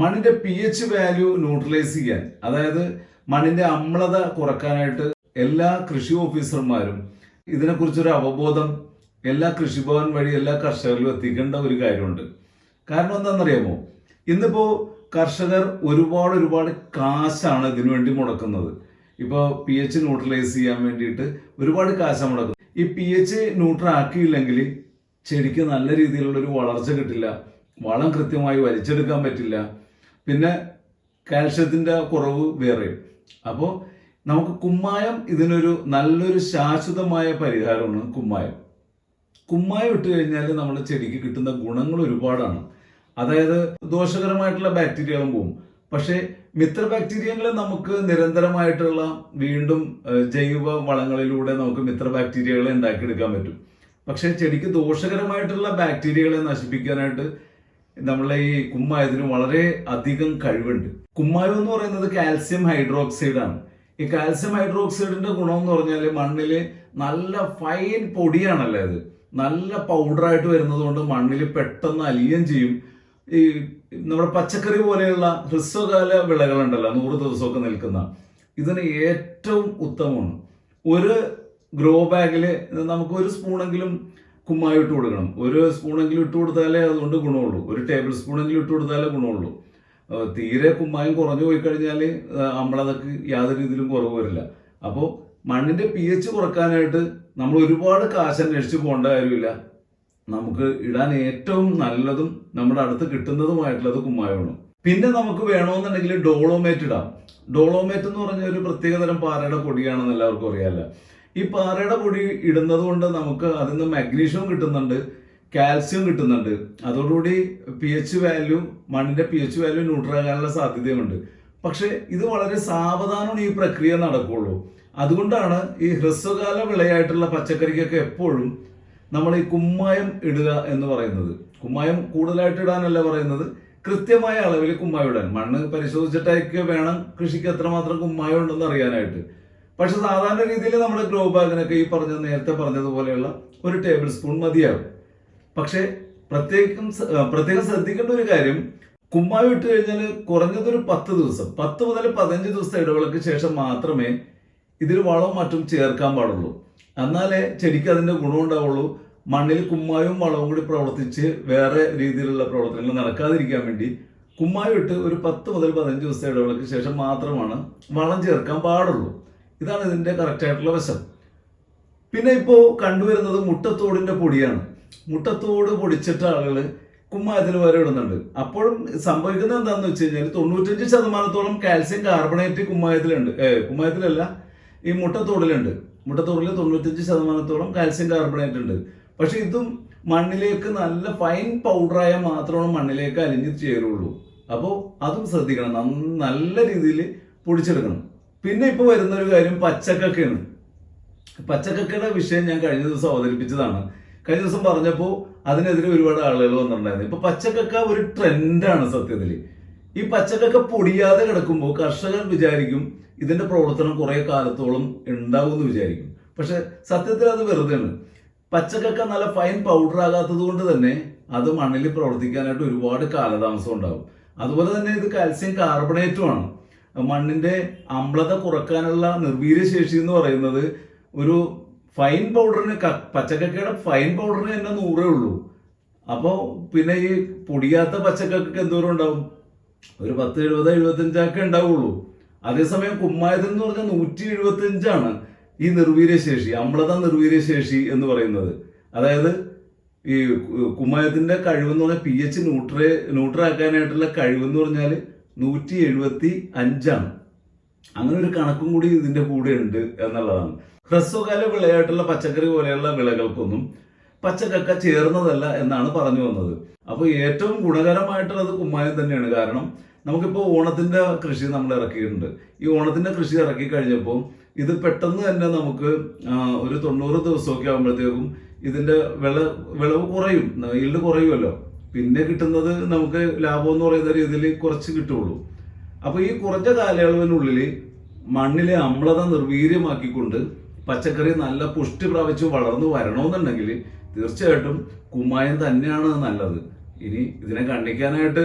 മണ്ണിന്റെ P H value neutralise ചെയ്യാൻ അതായത് മണ്ണിന്റെ അമ്ലത കുറക്കാനായിട്ട് എല്ലാ കൃഷി ഓഫീസർമാരും ഇതിനെക്കുറിച്ചൊരു അവബോധം എല്ലാ കൃഷിഭവൻ വഴി എല്ലാ കർഷകരിലും എത്തിക്കേണ്ട ഒരു കാര്യമുണ്ട്. കാരണം എന്താണെന്നറിയാമോ? ഇന്നിപ്പോ കർഷകർ ഒരുപാട് ഒരുപാട് കാശാണ് ഇതിനു വേണ്ടി മുടക്കുന്നത്. ഇപ്പോൾ പി എച്ച് ന്യൂട്രലൈസ് ചെയ്യാൻ വേണ്ടിയിട്ട് ഒരുപാട് കാശാണ് മുടക്കുന്നത്. ഈ പി എച്ച് ന്യൂട്രൽ ആക്കിയില്ലെങ്കിൽ ചെടിക്ക് നല്ല രീതിയിലുള്ള ഒരു വളർച്ച കിട്ടില്ല. വളം കൃത്യമായി വലിച്ചെടുക്കാൻ പറ്റില്ല. പിന്നെ കാൽഷ്യത്തിന്റെ കുറവ് വേറെ അപ്പോൾ നമുക്ക് കുമ്മായം ഇതിനൊരു നല്ലൊരു ശാശ്വതമായ പരിഹാരമാണ് കുമ്മായം. കുമ്മായം ഇട്ട് കഴിഞ്ഞാൽ നമ്മുടെ ചെടിക്ക് കിട്ടുന്ന ഗുണങ്ങൾ ഒരുപാടാണ്. അതായത് ദോഷകരമായിട്ടുള്ള ബാക്ടീരിയകളും പോകും പക്ഷേ മിത്ര ബാക്ടീരിയകളെ നമുക്ക് നിരന്തരമായിട്ടുള്ള വീണ്ടും ജൈവ വളങ്ങളിലൂടെ നമുക്ക് മിത്ര ബാക്ടീരിയകളെ ഉണ്ടാക്കിയെടുക്കാൻ പറ്റും. പക്ഷേ ചെടിക്ക് ദോഷകരമായിട്ടുള്ള ബാക്ടീരിയകളെ നശിപ്പിക്കാനായിട്ട് നമ്മളെ ഈ കുമ്മായത്തിന് വളരെ അധികം കഴിവുണ്ട്. കുമ്മായം എന്ന് പറയുന്നത് കാൽസ്യം ഹൈഡ്രോക്സൈഡ് ആണ്. ഈ കാൽസ്യം ഹൈഡ്രോക്സൈഡിന്റെ ഗുണം എന്ന് പറഞ്ഞാൽ മണ്ണിൽ നല്ല ഫൈൻ പൊടിയാണല്ലേ അത്. നല്ല പൗഡറായിട്ട് വരുന്നത് കൊണ്ട് മണ്ണിൽ പെട്ടെന്ന് അലിയം ചെയ്യും. ഈ നമ്മുടെ പച്ചക്കറി പോലെയുള്ള ഹ്രസ്വകാല വിളകളുണ്ടല്ലോ നൂറ് ദിവസമൊക്കെ നിൽക്കുന്ന. ഇതിന് ഏറ്റവും ഉത്തമമാണ്. ഒരു ഗ്രോ ബാഗിൽ നമുക്ക് ഒരു സ്പൂണെങ്കിലും കുമ്മായം ഇട്ട് കൊടുക്കണം. ഒരു സ്പൂണെങ്കിലും ഇട്ട് കൊടുത്താലേ അതുകൊണ്ട് ഗുണമുള്ളൂ. ഒരു ടേബിൾ സ്പൂണെങ്കിലും ഇട്ട് കൊടുത്താലേ ഗുണമുള്ളൂ. തീരെ കുമ്മായം കുറഞ്ഞു പോയി കഴിഞ്ഞാൽ അമ്പളതക്ക് യാതൊരു രീതിയിലും കുറവ് വരില്ല. അപ്പോൾ മണ്ണിന്റെ പി എച്ച് കുറക്കാനായിട്ട് നമ്മൾ ഒരുപാട് കാശ് അന്വേഷിച്ച് പോകേണ്ട കാര്യമില്ല. നമുക്ക് ഇടാൻ ഏറ്റവും നല്ലതും നമ്മുടെ അടുത്ത് കിട്ടുന്നതുമായിട്ടുള്ളത് കുമ്മായമാണ്. പിന്നെ നമുക്ക് വേണമെന്നുണ്ടെങ്കിൽ ഡോളോമേറ്റ് ഇടാം. ഡോളോമേറ്റ് എന്ന് പറഞ്ഞ ഒരു പ്രത്യേകതരം പാറയുടെ പൊടിയാണെന്ന് എല്ലാവർക്കും അറിയാമല്ലോ ഈ പാറയുടെ പൊടി ഇടുന്നത് കൊണ്ട് നമുക്ക് അതിൽ നിന്ന് മഗ്നീഷ്യവും കിട്ടുന്നുണ്ട് കാൽസ്യം കിട്ടുന്നുണ്ട്. അതോടുകൂടി പി എച്ച് വാല്യൂ മണ്ണിന്റെ പി എച്ച് വാല്യൂ ന്യൂട്രലാകാനുള്ള സാധ്യതയുണ്ട് പക്ഷെ ഇത് വളരെ സാവധാനമാണ് ഈ പ്രക്രിയ നടക്കുള്ളൂ. അതുകൊണ്ടാണ് ഈ ഹ്രസ്വകാല വിളയായിട്ടുള്ള പച്ചക്കറിക്കൊക്കെ എപ്പോഴും നമ്മൾ ഈ കുമ്മായം ഇടുക എന്ന് പറയുന്നത്. കുമ്മായം കൂടുതലായിട്ട് ഇടാനല്ല പറയുന്നത്. കൃത്യമായ അളവിൽ കുമ്മായം ഇടാൻ. മണ്ണ് പരിശോധിച്ചിട്ടൊക്കെ വേണം കൃഷിക്ക് എത്രമാത്രം കുമ്മായം ഉണ്ടെന്ന് അറിയാനായിട്ട്. പക്ഷെ സാധാരണ രീതിയിൽ നമ്മൾ ഗ്രോ ബാഗിനൊക്കെ ഈ പറഞ്ഞ നേരത്തെ പറഞ്ഞതുപോലെയുള്ള ഒരു ടേബിൾ സ്പൂൺ മതിയാകും. പക്ഷേ പ്രത്യേകം പ്രത്യേകം ശ്രദ്ധിക്കേണ്ട ഒരു കാര്യം കുമ്മായി ഇട്ട് കഴിഞ്ഞാൽ കുറഞ്ഞതൊരു പത്ത് ദിവസം പത്ത് മുതൽ പതിനഞ്ച് ദിവസത്തെ ഇടവേളയ്ക്ക് ശേഷം മാത്രമേ ഇതിൽ വളവും മറ്റും ചേർക്കാൻ പാടുള്ളൂ. എന്നാലേ ചെടിക്ക് അതിന്റെ ഗുണം ഉണ്ടാവുള്ളൂ. മണ്ണിൽ കുമ്മായും വളവും കൂടി പ്രവർത്തിച്ച് വേറെ രീതിയിലുള്ള പ്രവർത്തനങ്ങൾ നടക്കാതിരിക്കാൻ വേണ്ടി കുമ്മായം ഇട്ട് ഒരു പത്ത് മുതൽ പതിനഞ്ച് ദിവസത്തെ ഇടവേളയ്ക്ക് ശേഷം മാത്രമാണ് വളം ചേർക്കാൻ പാടുള്ളൂ. ഇതാണ് ഇതിന്റെ കറക്റ്റ് ആയിട്ടുള്ള വശം. പിന്നെ ഇപ്പോൾ കണ്ടുവരുന്നത് മുട്ടത്തോടിന്റെ പൊടിയാണ്. മുട്ടത്തോട് പൊടിച്ചിട്ട ആളുകൾ കുമ്മായത്തിന് വരെ ഇടുന്നുണ്ട്. അപ്പോഴും സംഭവിക്കുന്നത് എന്താണെന്ന് വെച്ച് കഴിഞ്ഞാൽ തൊണ്ണൂറ്റഞ്ച് ശതമാനത്തോളം കാൽസ്യം കാർബണേറ്റ് കുമ്മായത്തിലുണ്ട്. കുമ്മായത്തിലല്ല ഈ മുട്ടത്തോടിലുണ്ട്. മുട്ടത്തോടിൽ തൊണ്ണൂറ്റഞ്ച് ശതമാനത്തോളം കാൽസ്യം കാർബണേറ്റ് ഉണ്ട്. പക്ഷെ ഇതും മണ്ണിലേക്ക് നല്ല ഫൈൻ പൗഡറായ മാത്രമാണ് മണ്ണിലേക്ക് അലിഞ്ഞ് ചേരുള്ളൂ. അപ്പോൾ അതും ശ്രദ്ധിക്കണം. നല്ല രീതിയിൽ പൊടിച്ചെടുക്കണം. പിന്നെ ഇപ്പോൾ വരുന്ന ഒരു കാര്യം പച്ചക്കക്കയാണ്. പച്ചക്കക്കയുടെ വിഷയം ഞാൻ കഴിഞ്ഞ ദിവസം അവതരിപ്പിച്ചതാണ്. കഴിഞ്ഞ ദിവസം പറഞ്ഞപ്പോൾ അതിനെതിരെ ഒരുപാട് ആളുകൾ വന്നിട്ടുണ്ടായിരുന്നു. ഇപ്പൊ പച്ചക്കക്ക ഒരു ട്രെൻഡാണ് സത്യത്തിൽ ഈ പച്ചക്കക്ക പൊടിയാതെ കിടക്കുമ്പോൾ കർഷകർ വിചാരിക്കും ഇതിന്റെ പ്രവർത്തനം കുറെ കാലത്തോളം ഉണ്ടാവും എന്ന് വിചാരിക്കും. പക്ഷെ സത്യത്തിൽ അത് വെറുതെയാണ്. പച്ചക്കക്ക നല്ല ഫൈൻ പൗഡർ ആകാത്തത് കൊണ്ട് തന്നെ അത് മണ്ണിൽ പ്രവർത്തിക്കാനായിട്ട് ഒരുപാട് കാലതാമസം ഉണ്ടാവും. അതുപോലെ തന്നെ ഇത് കാൽസ്യം കാർബണേറ്റുമാണ് മണ്ണിന്റെ അമ്ലത കുറക്കാനുള്ള നിർവീര്യ ശേഷി എന്ന് പറയുന്നത് ഒരു ഫൈൻ പൗഡറിന് പച്ചക്കക്കയുടെ ഫൈൻ പൗഡറിന് തന്നെ നൂറേ ഉള്ളൂ. അപ്പോൾ പിന്നെ ഈ പൊടിയാത്ത പച്ചക്കക്കൊക്കെ എന്തോരം ഉണ്ടാവും? ഒരു പത്ത് എഴുപത് എഴുപത്തഞ്ചൊക്കെ ഉണ്ടാവുള്ളൂ. അതേസമയം കുമ്മായത്തിൽ എന്ന് പറഞ്ഞാൽ നൂറ്റി എഴുപത്തഞ്ചാണ് ഈ നിർവീര്യ ശേഷി അമ്ലത നിർവീര്യ ശേഷി എന്ന് പറയുന്നത്. അതായത് ഈ കുമ്മായത്തിന്റെ കഴിവെന്ന് പറഞ്ഞാൽ പി എച്ച് ന്യൂട്രേ ന്യൂട്രാക്കാനായിട്ടുള്ള കഴിവെന്ന് പറഞ്ഞാൽ നൂറ്റി എഴുപത്തി അഞ്ചാണ് അങ്ങനെ ഒരു കണക്കും കൂടി ഇതിന്റെ കൂടെ ഉണ്ട് എന്നുള്ളതാണ്. ഹ്രസ്വകാല വിളയായിട്ടുള്ള പച്ചക്കറി പോലെയുള്ള വിളകൾക്കൊന്നും പച്ചക്കക്ക ചേർന്നതല്ല എന്നാണ് പറഞ്ഞു വന്നത്. അപ്പോൾ ഏറ്റവും ഗുണകരമായിട്ടുള്ളത് കുമ്മായം തന്നെയാണ്. കാരണം നമുക്കിപ്പോൾ ഓണത്തിന്റെ കൃഷി നമ്മൾ ഇറക്കിയിട്ടുണ്ട്. ഈ ഓണത്തിന്റെ കൃഷി ഇറക്കി കഴിഞ്ഞപ്പോൾ ഇത് പെട്ടെന്ന് തന്നെ നമുക്ക് ഒരു തൊണ്ണൂറ് ദിവസമൊക്കെ ആകുമ്പോഴത്തേക്കും ഇതിന്റെ വിള വിളവ് കുറയും. ഈൽഡ് കുറയുമല്ലോ. പിന്നെ കിട്ടുന്നത് നമുക്ക് ലാഭം എന്ന് പറയുന്ന രീതിയിൽ കുറച്ച് കിട്ടുള്ളൂ. അപ്പോൾ ഈ കുറഞ്ഞ കാലയളവിനുള്ളിൽ മണ്ണിലെ അമ്ലത നിർവീര്യമാക്കിക്കൊണ്ട് പച്ചക്കറി നല്ല പുഷ്ടി പ്രാപിച്ച് വളർന്നു വരണമെന്നുണ്ടെങ്കിൽ തീർച്ചയായിട്ടും കുമ്മായം തന്നെയാണ് നല്ലത്. ഇനി ഇതിനെ കണ്ടിക്കാനായിട്ട്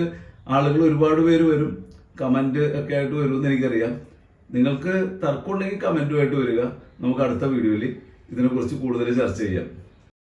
ആളുകൾ ഒരുപാട് പേര് വരും. കമന്റ് ഒക്കെ ആയിട്ട് വരുമെന്ന് എനിക്കറിയാം. നിങ്ങൾക്ക് തർക്കമുണ്ടെങ്കിൽ കമന്റുമായിട്ട് വരിക. നമുക്ക് അടുത്ത വീഡിയോയിൽ ഇതിനെക്കുറിച്ച് കൂടുതൽ ചർച്ച ചെയ്യാം.